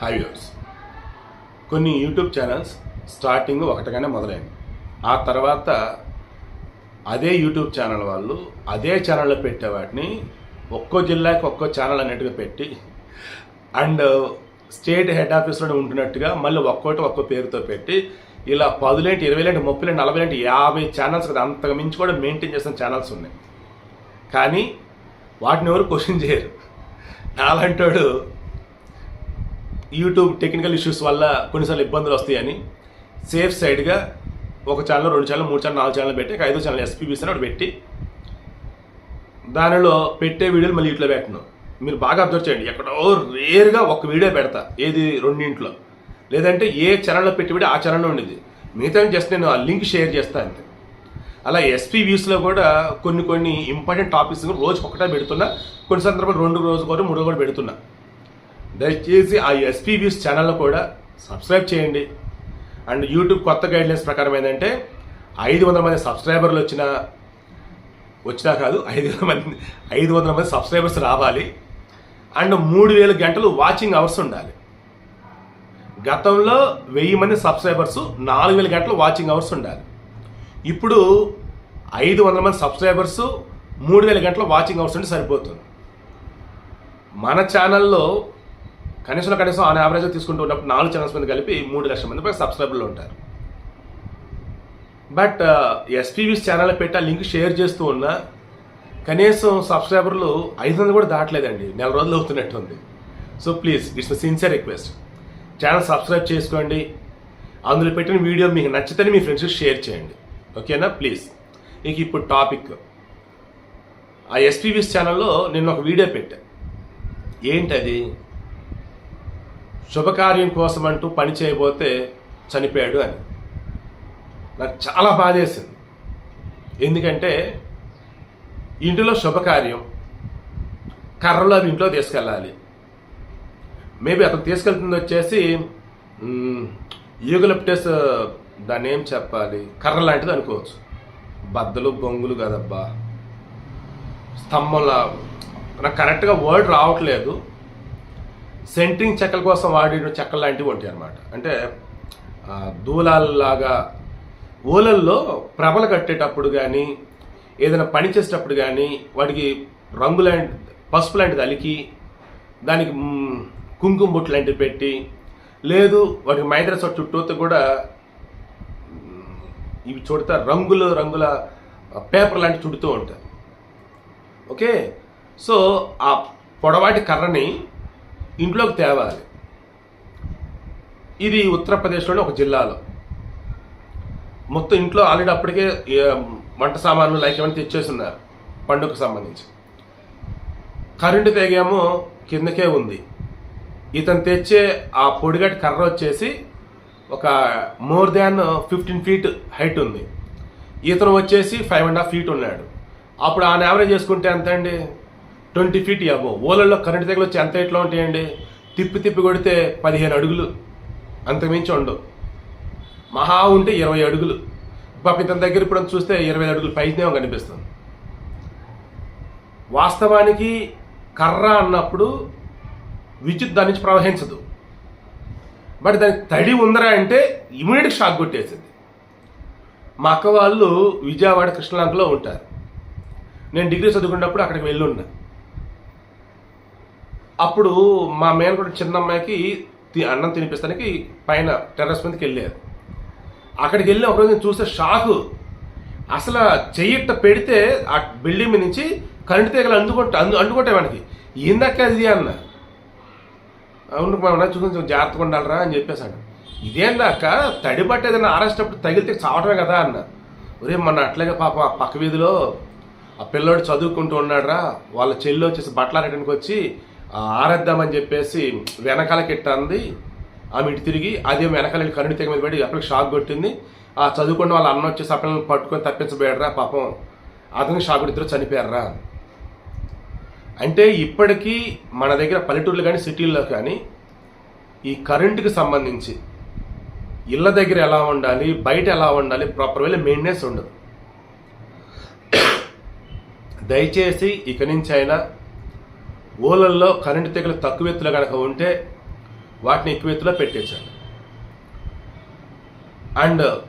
Hi కొన్ని YouTube channels starting ఒకటిగానే మొదలైంది. ఆ తర్వాత అదే యూట్యూబ్ ఛానల్ వాళ్ళు అదే ఛానల్లో పెట్టే వాటిని ఒక్కో జిల్లాకి ఒక్కో ఛానల్ అన్నట్టుగా పెట్టి అండ్ స్టేట్ హెడ్ ఆఫీస్లో ఉంటున్నట్టుగా మళ్ళీ ఒక్కోటి ఒక్కో పేరుతో పెట్టి ఇలా పదులేంటి ఇరవై లేంటి ముప్పై లేంటి నలభై లేంటి యాభై ఛానల్స్ కదా అంతకు మించి కూడా మెయింటైన్ చేసిన ఛానల్స్ ఉన్నాయి. కానీ వాటిని ఎవరు క్వశ్చన్ చేయరు. నాలంటాడు యూట్యూబ్ టెక్నికల్ ఇష్యూస్ వల్ల కొన్నిసార్లు ఇబ్బందులు వస్తాయని సేఫ్ సైడ్గా ఒక ఛానల్ రెండు ఛానల్ మూడు ఛానల్ నాలుగు ఛానల్ పెట్టి ఒక ఐదో ఛానల్ ఎస్పీబీస్ అని ఒకటి పెట్టి దానిలో పెట్టే వీడియోలు మళ్ళీ ఇట్లా పెట్టను. మీరు బాగా అబ్జర్వ్ చేయండి. ఎక్కడో రేర్గా ఒక వీడియో పెడతా. ఏది? రెండింట్లో. లేదంటే ఏ ఛానల్లో పెట్టి వీడియో ఆ ఛానల్లో ఉండేది. మిగతా జస్ట్ నేను ఆ లింక్ షేర్ చేస్తాను అంతే. అలా ఎస్పీ వ్యూస్లో కూడా కొన్ని కొన్ని ఇంపార్టెంట్ టాపిక్స్ రోజు ఒకటే పెడుతున్నా. కొన్ని సందర్భాలు రెండు రోజు కూడా మూడు కూడా పెడుతున్నా. దయచేసి ఆ ఎస్పీ వ్యూస్ ఛానల్లో కూడా సబ్స్క్రైబ్ చేయండి. అండ్ యూట్యూబ్ కొత్త గైడ్లైన్స్ ప్రకారం ఏంటంటే ఐదు వందల మంది సబ్స్క్రైబర్లు వచ్చిన వచ్చినా కాదు ఐదు వందల మంది ఐదు వందల మంది సబ్స్క్రైబర్స్ రావాలి. అండ్ మూడు వేల గంటలు వాచింగ్ అవర్స్ ఉండాలి. గతంలో వెయ్యి మంది సబ్స్క్రైబర్స్ నాలుగు వేల గంటలు వాచింగ్ అవర్స్ ఉండాలి. ఇప్పుడు ఐదు వందల మంది సబ్స్క్రైబర్స్ మూడు వేల గంటలు వాచింగ్ అవర్స్ ఉంటే సరిపోతుంది. మన ఛానల్లో కనీసం కనీసం ఆన్ యావరేజ్ తీసుకుంటూ ఉన్నప్పుడు నాలుగు ఛానల్స్ మంది కలిపి మూడు లక్షల మంది సబ్స్క్రైబర్లు ఉంటారు. బట్ ఎస్పీవీస్ ఛానల్ పెట్టి ఆ లింక్ షేర్ చేస్తూ ఉన్నా కనీసం సబ్స్క్రైబర్లు ఐదు వందలు కూడా దాటలేదండి. నెల రోజులు అవుతున్నట్టుంది so please it's sincere request channel subscribe చేసుకోండి. అందులో పెట్టిన వీడియో మీకు నచ్చితేనే మీ ఫ్రెండ్స్కి షేర్ చేయండి. ఓకేనా ప్లీజ్ ఇక ఇప్పుడు టాపిక్ ఆ ఎస్పీవీస్ ఛానల్లో నేను ఒక వీడియో పెట్టా. ఏంటది? శుభకార్యం కోసం అంటూ పని చేయబోతే చనిపోయాడు అని. నాకు చాలా బాధేసింది. ఎందుకంటే ఇంటిలో శుభకార్యం కర్రలు అవి ఇంట్లో తీసుకెళ్ళాలి. మేబీ అతను తీసుకెళ్తుంది వచ్చేసి యూగలిప్టస్ దాన్ని ఏం చెప్పాలి? కర్ర లాంటిది అనుకోవచ్చు. బద్దలు బొంగులు కదబ్బా. స్తంభంలా నాకు కరెక్ట్గా వర్డ్ రావట్లేదు. సెంట్రింగ్ చెక్కల కోసం వాడిన చెక్కలు లాంటివి ఉంటాయి అనమాట అంటే దూలాల్లాగా ఊలల్లో ప్రభలు కట్టేటప్పుడు కానీ ఏదైనా పని చేసేటప్పుడు కానీ వాటికి రంగు లాంటి పసుపు లాంటిది అలికి దానికి కుంకుమ బొట్టు లాంటివి పెట్టి లేదు వాటికి మైద్ర చుట్టూతో కూడా ఇవి చుడతా రంగులు రంగుల పేపర్ లాంటి చుడుతూ ఉంటాయి. ఓకే? సో ఆ పొడవాటి కర్రని ఇంట్లోకి తేవాలి. ఇది ఉత్తరప్రదేశ్లోని ఒక జిల్లాలో. మొత్తం ఇంట్లో ఆల్రెడీ అప్పటికే వంట సామాన్లు లైక్ ఏమైనా తెచ్చేస్తున్నారు పండుగకు సంబంధించి. కరెంటు తెగేమో కిందకే ఉంది. ఇతను తెచ్చే ఆ పొడిగట్టి కర్ర వచ్చేసి ఒక more than fifteen feet height ఉంది. ఇతను వచ్చేసి ఫైవ్ అండ్ హాఫ్ ఫీట్ ఉన్నాడు. అప్పుడు ఆయన యావరేజ్ చేసుకుంటే ఎంత అండి? ట్వంటీ ఫీట్ అబో ఓలల్లో కరెంట్ తెగలు వచ్చి ఎంత ఎట్లా ఉంటాయండి? తిప్పి తిప్పి కొడితే పదిహేను అడుగులు. అంతకుమించి ఉండవు. మహా ఉంటే ఇరవై అడుగులు. పాప ఇతని దగ్గర ఇప్పుడు చూస్తే ఇరవై అడుగులు పైనేమో కనిపిస్తుంది. వాస్తవానికి కర్ర అన్నప్పుడు విద్యుత్ దాని నుంచి ప్రవహించదు. బట్ దానికి తడి ఉందరా అంటే ఇమీడియట్ షాక్ కొట్టేసింది. మా అక్క వాళ్ళు విజయవాడ కృష్ణలాంకలో ఉంటారు. నేను డిగ్రీ చదువుకున్నప్పుడు అక్కడికి వెళ్ళి ఉన్నాను అప్పుడు మా మేనకోట చిన్న అమ్మాయికి తి- అన్నం తినిపిస్తానికి పైన టెర్రస్ మీదకి వెళ్ళారు. అక్కడికి వెళ్ళి ఒకరోజు నేను చూస్తే షాకు. అసలు చెయ్యిట్ట పెడితే ఆ బిల్డింగ్ మీద నుంచి కరెంటు తీగలు అందుకుంటా అందు అందుకుంటే మనకి ఏందక్క అది అన్న. అవును మన చూసి జాగ్రత్తగా ఉండాలరా అని చెప్పేశాడు. ఇదేందాక తడి బట్ట ఏదైనా ఆరేసేటప్పుడు తగిలితే చావటమే కదా అన్న. ఒరే మన అట్లాగే పాప ఆ పక్క వీధిలో ఆ పిల్లోడు చదువుకుంటూ ఉన్నాడురా. వాళ్ళ చెల్లి వచ్చేసి బట్టలు ఆడటానికి వచ్చి ఆరేద్దామని చెప్పేసి వెనకాలకి ఎట్టంది ఆమె ఇటు తిరిగి అదే వెనకాల కరుణి కరెంటు తెగ మీద పడి అప్పటికి షాక్ కొట్టింది. ఆ చదువుకున్న వాళ్ళ అన్న వచ్చేసి అప్పటిని పట్టుకొని తప్పించబోయాడురా పాపం. అతనికి షాక్ ఇద్దరు చనిపోయారా అంటే ఇప్పటికీ మన దగ్గర పల్లెటూర్లు కానీ సిటీల్లో కానీ ఈ కరెంటుకి సంబంధించి ఇళ్ళ దగ్గర ఎలా ఉండాలి బయట ఎలా ఉండాలి ప్రాపర్ వేలో మెయింటెనెన్స్ ఉండదు. దయచేసి ఇక నుంచి అయినా ఊళ్ళల్లో కరెంటు తెగలు తక్కువ ఎత్తులో కనుక ఉంటే వాటిని ఎక్కువ ఎత్తులో పెట్టేశాను అండ్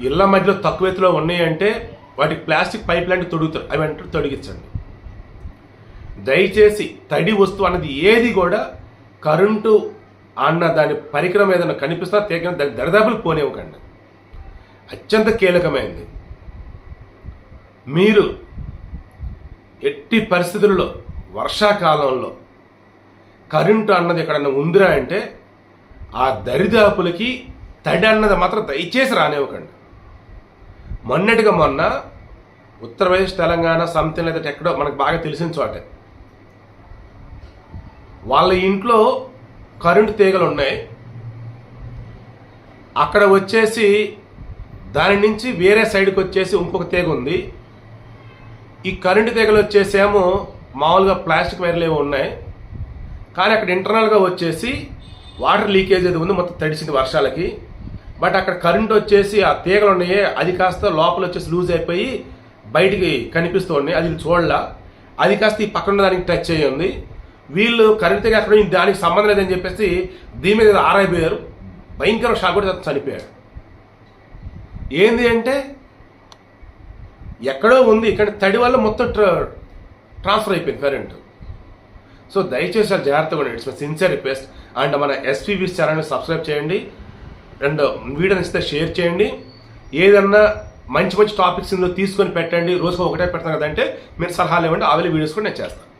ఇళ్ళ మధ్యలో తక్కువ ఎత్తులో ఉన్నాయంటే వాటికి ప్లాస్టిక్ పైప్ లాంటి తొడుగుతారు. అవి అంటే తొడిగించండి. దయచేసి తడి వస్తువు అన్నది ఏది కూడా కరెంటు అన్న దాని పరికరం ఏదైనా కనిపిస్తా తేకని దాని దరిదాపులు పోనివ్వకండి. అత్యంత కీలకమైంది. మీరు ఎట్టి పరిస్థితుల్లో వర్షాకాలంలో. కరెంటు అన్నది ఎక్కడన్నా ఉందిరా అంటే ఆ దరిదాపులకి తడి అన్నది మాత్రం దయచేసి రానివ్వకండి. మొన్నటిగా మొన్న ఉత్తరప్రదేశ్ తెలంగాణ సంథింగ్ లేదా ఎక్కడో మనకు బాగా తెలిసిన చోటే. వాళ్ళ ఇంట్లో కరెంటు తీగలు ఉన్నాయి. అక్కడ వచ్చేసి దాని నుంచి వేరే సైడ్కి వచ్చేసి ఇంకొక తీగ ఉంది. ఈ కరెంటు తీగలు వచ్చేసేమో మామూలుగా ప్లాస్టిక్ వైర్లు ఏవో ఉన్నాయి. కానీ అక్కడ ఇంటర్నల్గా వచ్చేసి వాటర్ లీకేజ్ అది ఉంది మొత్తం తడిసింది వర్షాలకి. బట్ అక్కడ కరెంట్ వచ్చేసి ఆ తీగలు ఉన్నాయి అది కాస్త లోపల వచ్చేసి లూజ్ అయిపోయి బయటికి కనిపిస్తూ ఉన్నాయి. అది చూడలా. అది కాస్త ఈ పక్కన దానికి టచ్ అయ్యి ఉంది. వీళ్ళు కరెంట్ తీగ అక్కడ దానికి సంబంధం లేదని చెప్పేసి దీని మీద ఆరైపోయారు భయంకర షాక్ కూడా చనిపోయాడు. ఏంది అంటే ఎక్కడో ఉంది. ఇక్కడ తడి వల్ల మొత్తం ట్ర ట్రాన్స్ఫర్ అయిపోయింది కరెంటు. సో దయచేసి చాలా జాగ్రత్తగా ఉండండి. It's my sincere request and మన ఎస్పీబీ ఛానల్ని సబ్స్క్రైబ్ చేయండి. అండ్ వీడియో ఇస్తే షేర్ చేయండి. ఏదన్నా మంచి మంచి టాపిక్స్ ఇందులో తీసుకొని పెట్టండి. రోజుకు ఒకటే పెడతాను కదంటే మీరు సలహాలు ఇవ్వండి. ఆవిల వీడియోస్ కూడా నేను చేస్తాను.